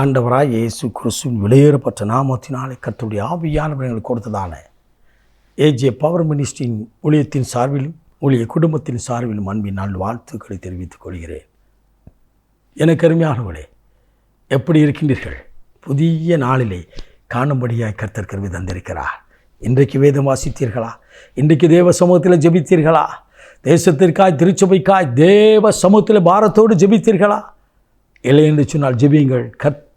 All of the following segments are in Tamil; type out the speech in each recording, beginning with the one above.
ஆண்டவராய் இயேசு கிறிஸ்துவின் வெளியேறப்பட்ட நாமத்தினாலே கத்துடைய ஆவியானவர் எங்களுக்கு கொடுத்ததான ஏஜே பவர் மினிஸ்டரின் ஊழியத்தின் சார்பிலும் ஊழிய குடும்பத்தின் சார்பிலும் அன்பின் நாள் வாழ்த்துக்களை தெரிவித்துக் கொள்கிறேன். எனக்கு அருமையானவர்களே எப்படி இருக்கின்றீர்கள்? புதிய நாளிலே காணும்படியாய் கர்த்தர் கருவி தந்திருக்கிறார். இன்றைக்கு வேதம் வாசித்தீர்களா? இன்றைக்கு தேவ சமூகத்தில் ஜெபித்தீர்களா? தேசத்திற்காய் திருச்சபைக்காய் தேவ சமூகத்தில் பாரத்தோடு ஜெபித்தீர்களா? இல்லை என்று சொன்னால் ஜெபியுங்கள்.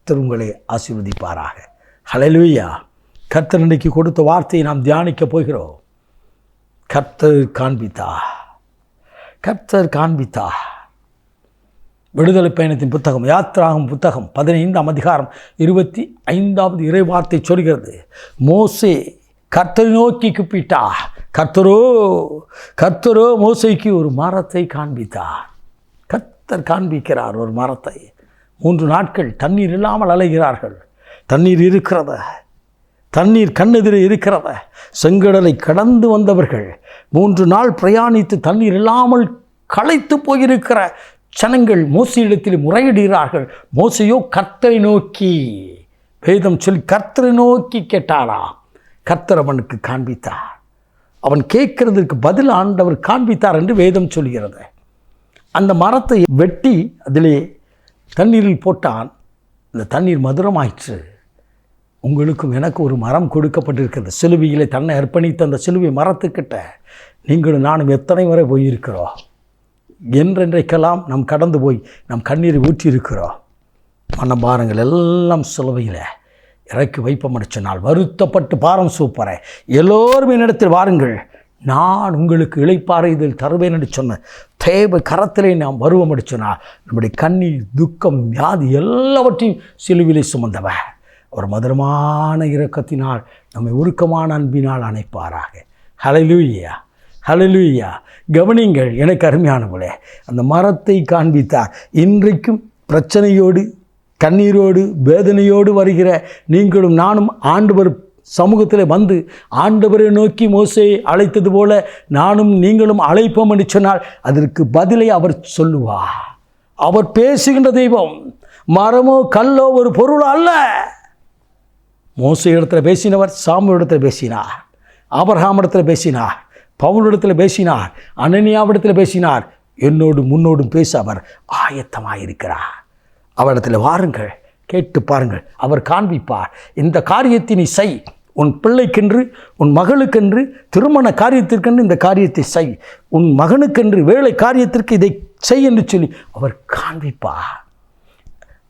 கர்த்தர் உங்களை ஆசீர்வதிப்பாராக. ஹalleluya கர்த்தர் இன்றைக்கு கொடுத்த வார்த்தையை நாம் தியானிக்க போகிறோம். கர்த்தர் காண்பித்தா. கர்த்தர் காண்பித்தா. விடுதலை பயணத்தின் புத்தகம் யாத்ராகும் புத்தகம் பதினைந்தாம் அதிகாரம் இருபத்தி ஐந்தாவது இறை வார்த்தை சொல்கிறது. மோசே கர்த்தரை நோக்கி கூப்பிட்டா. கர்த்தரோ கர்த்தரோ மோசைக்கு ஒரு மரத்தை காண்பித்தார் கர்த்தர் காண்பிக்கிறார் ஒரு மரத்தை. மூன்று நாட்கள் தண்ணீர் இல்லாமல் அலைகிறார்கள். தண்ணீர் இருக்கிறத தண்ணீர் கண்ணெதிரே இருக்கிறத செங்கடலை கடந்து வந்தவர்கள் மூன்று நாள் பிரயாணித்து தண்ணீர் இல்லாமல் களைத்து போயிருக்கிற ஜனங்கள் மோசியிடத்தில் முறையிடுகிறார்கள். மோசையோ கர்த்தரை நோக்கி வேதம் சொல்லி கர்த்தரை நோக்கி கேட்டாரா கர்த்தர் அவனுக்கு காண்பித்தார். அவன் கேட்கறதுக்கு பதில் ஆண்டவர் காண்பித்தார் என்று வேதம் சொல்கிறது. அந்த மரத்தை வெட்டி அதிலே தண்ணீரில் போட்டான் இந்த தண்ணீர் மதுரமாயிற்று. உங்களுக்கும் எனக்கு ஒரு மரம் கொடுக்கப்பட்டிருக்கிறது. சிலுவையிலே தன்னை அர்ப்பணித்த அந்த சிலுவை மரத்துக்கிட்ட நீங்களும் நானும் எத்தனை வரை போயிருக்கிறோம்? என்றென்றைக்கெல்லாம் நாம் கடந்து போய் நம் கண்ணீரை ஊற்றியிருக்கிறோம். மனபாரங்கள் எல்லாம் சிலுவையில் இறக்கி வைப்போம் நாள். வருத்தப்பட்டு பாரம் சூப்பரை. எல்லோரும் என்னிடத்தில் வாருங்கள். நான் உங்களுக்கு இளைப்பாறை இதில் தருவேன் என்று சொன்ன தேவ கரத்திலே நாம் வருவோம் என்று சொன்னால் நம்முடைய கண்ணீர் துக்கம் வியாதி எல்லாவற்றையும் சிலுவிலே சுமந்தவ. ஒரு மதுரமான இரக்கத்தினால் நம்மை உருக்கமான அன்பினால் அணைப்பாராக. ஹலலூயா ஹலலூயா கவனிங்கள் எனக்கு அருமையானவளே அந்த மரத்தை காண்பித்தார். இன்றைக்கும் பிரச்சனையோடு கண்ணீரோடு வேதனையோடு வருகிற நீங்களும் நானும் ஆண்டவர் சமூகத்தில் வந்து ஆண்டவரை நோக்கி மோசே அழைத்தது போல நானும் நீங்களும் அழைப்போம் என்று சொன்னால் அதற்கு பதிலை அவர் சொல்லுவார். அவர் பேசுகின்ற தெய்வம் மரமோ கல்லோ ஒரு பொருள் அல்ல. மோசை இடத்துல பேசினவர் சாமி இடத்துல பேசினார் ஆபரகாம் இடத்துல பேசினார் பவுலிடத்தில் பேசினார் அனனியாவிடத்தில் பேசினார். என்னோடு முன்னோடும் பேச அவர் ஆயத்தமாயிருக்கிறார். அவரிடத்தில் வாருங்கள். கேட்டு பாருங்கள். அவர் காண்பிப்பார் இந்த காரியத்தை நீ செய். உன் பிள்ளைக்கென்று உன் மகளுக்கென்று திருமண காரியத்திற்கென்று இந்த காரியத்தை செய். உன் மகனுக்கென்று வேலை காரியத்திற்கு இதை செய் என்று சொல்லி அவர் காண்பிப்பார்.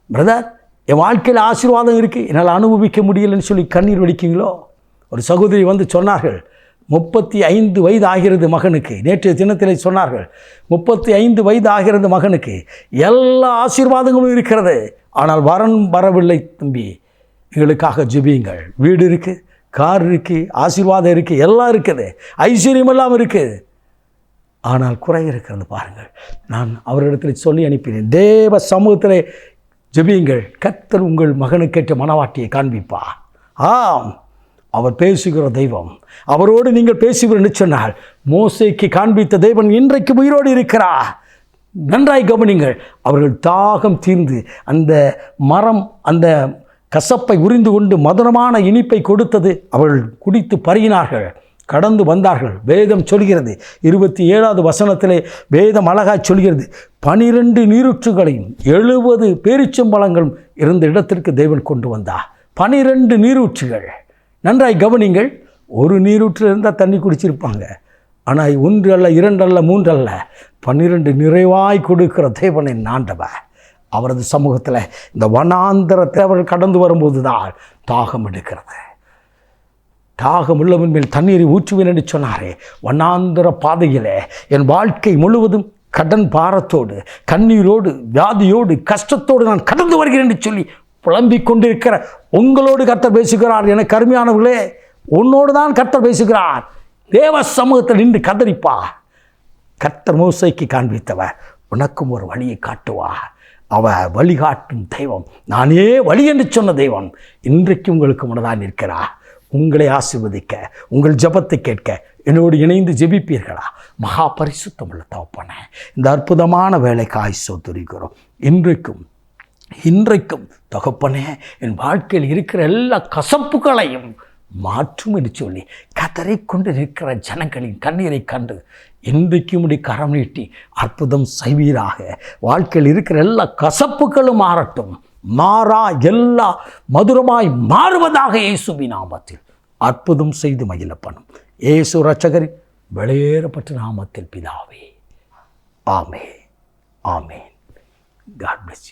பிரதர் என் வாழ்க்கையில் ஆசீர்வாதம் இருக்குது என்னால் அனுபவிக்க முடியலைன்னு சொல்லி கண்ணீர் வடிக்கீங்களோ ஒரு சகோதரி வந்து சொன்னார்கள் முப்பத்தி ஐந்து வயது ஆகிறது மகனுக்கு. நேற்றைய தினத்தில் சொன்னார்கள் முப்பத்தி ஐந்து வயது ஆகிறது மகனுக்கு எல்லா ஆசீர்வாதங்களும் இருக்கிறது. ஆனால் வரன் வரவில்லை தம்பி. எங்களுக்காக ஜெபியுங்கள். வீடு இருக்குது கார் இருக்குது ஆசீர்வாதம் இருக்குது எல்லாம் இருக்குது. ஐஸ்வர்யம் எல்லாம் இருக்குது ஆனால் குறை இருக்கிறது பாருங்கள். நான் அவரிடத்தில் சொல்லி அனுப்பினேன் தேவ சமூகத்தில் ஜெபியுங்கள். கத்தர் உங்கள் மகனுக்கேற்ற மனவாட்டியை காண்பிப்பா ஆம். அவர் பேசுகிற தெய்வம். அவரோடு நீங்கள் பேசுகிறேன் சொன்னால் மோசைக்கு காண்பித்த தெய்வன் இன்றைக்கு உயிரோடு இருக்கிறா நன்றாய் கவனிங்கள் அவர்கள் தாகம் தீர்ந்து அந்த மரம் அந்த கசப்பை உறிந்து கொண்டு மதுரமான இனிப்பை கொடுத்தது அவர்கள் குடித்து பருகினார்கள். கடந்து வந்தார்கள். வேதம் சொல்கிறது. இருபத்தி ஏழாவது வசனத்திலே வேதம் அழகாய் சொல்கிறது. பனிரெண்டு நீரூற்றுகளையும் எழுபது பேரிச்சம்பழங்களும் இருந்த இடத்திற்கு தேவன் கொண்டு வந்தார். பனிரெண்டு நீரூற்றுகள். நன்றாய் கவனிங்கள் ஒரு நீரூற்றில் இருந்தால் தண்ணி குடிச்சிருப்பாங்க. ஆனால் ஒன்று அல்ல இரண்டு அல்ல மூன்று அல்ல பன்னிரெண்டு நிறைவாய் கொடுக்கிற தேவனை நாண்டவ அவரது சமூகத்தில் இந்த வனாந்திர அவர் கடந்து வரும்போது தான் தாகம் எடுக்கிறது. தாகம் உள்ளவன் மேல் தண்ணீரை ஊற்றுவேன் என்று சொன்னாரே வண்ணாந்திர பாதையில் என் வாழ்க்கை முழுவதும் கடன் பாரத்தோடு கண்ணீரோடு வியாதியோடு கஷ்டத்தோடு நான் கடந்து வருகிறேன் என்று சொல்லி புலம்பிக் கொண்டிருக்கிற உங்களோடு கர்த்தர் பேசுகிறார் என கருமையானவர்களே உன்னோடு தான் கர்த்தர் பேசுகிறார். தேவ சமூகத்தில் நின்று கதறிப்பா கர்த்தர் மோசைக்கு காண்பித்தவர் உனக்கும் ஒரு வழியை காட்டுவா. அவ வழிகாட்டும் தெய்வம். நானே வழி என்று சொன்ன தெய்வம் இன்றைக்கு உங்களுக்கு முன்னதான் இருக்கிறா உங்களை ஆசீர்வதிக்க உங்கள் ஜபத்தை கேட்க என்னோடு இணைந்து ஜெபிப்பீர்களா? மகா பரிசுத்தம் உள்ள தவப்பன இந்த அற்புதமான வேலைக்கு ஆயுசோ துரிக்கிறோம் இன்றைக்கும் இன்றைக்கும் தகப்பனே என் வாழ்க்கையில் இருக்கிற எல்லா கசப்புகளையும் மாற்றும் என்று சொல்லி கதறி கொண்டு இருக்கிற ஜனங்களின் கண்ணீரை கண்டு இன்றைக்கும் உடைய கரம் நீட்டி அற்புதம் செய்வீராக. வாழ்க்கையில் இருக்கிற எல்லா கசப்புகளும் மாறட்டும். மாறா எல்லா மதுரமாய் மாறுவதாக இயேசுவி நாமத்தில் அற்புதம் செய்து மகிழப்பணும். இயேசு ரட்சகரின் வெளியேறப்பட்ட நாமத்தில் பிதாவே. ஆமே ஆமேன். God bless you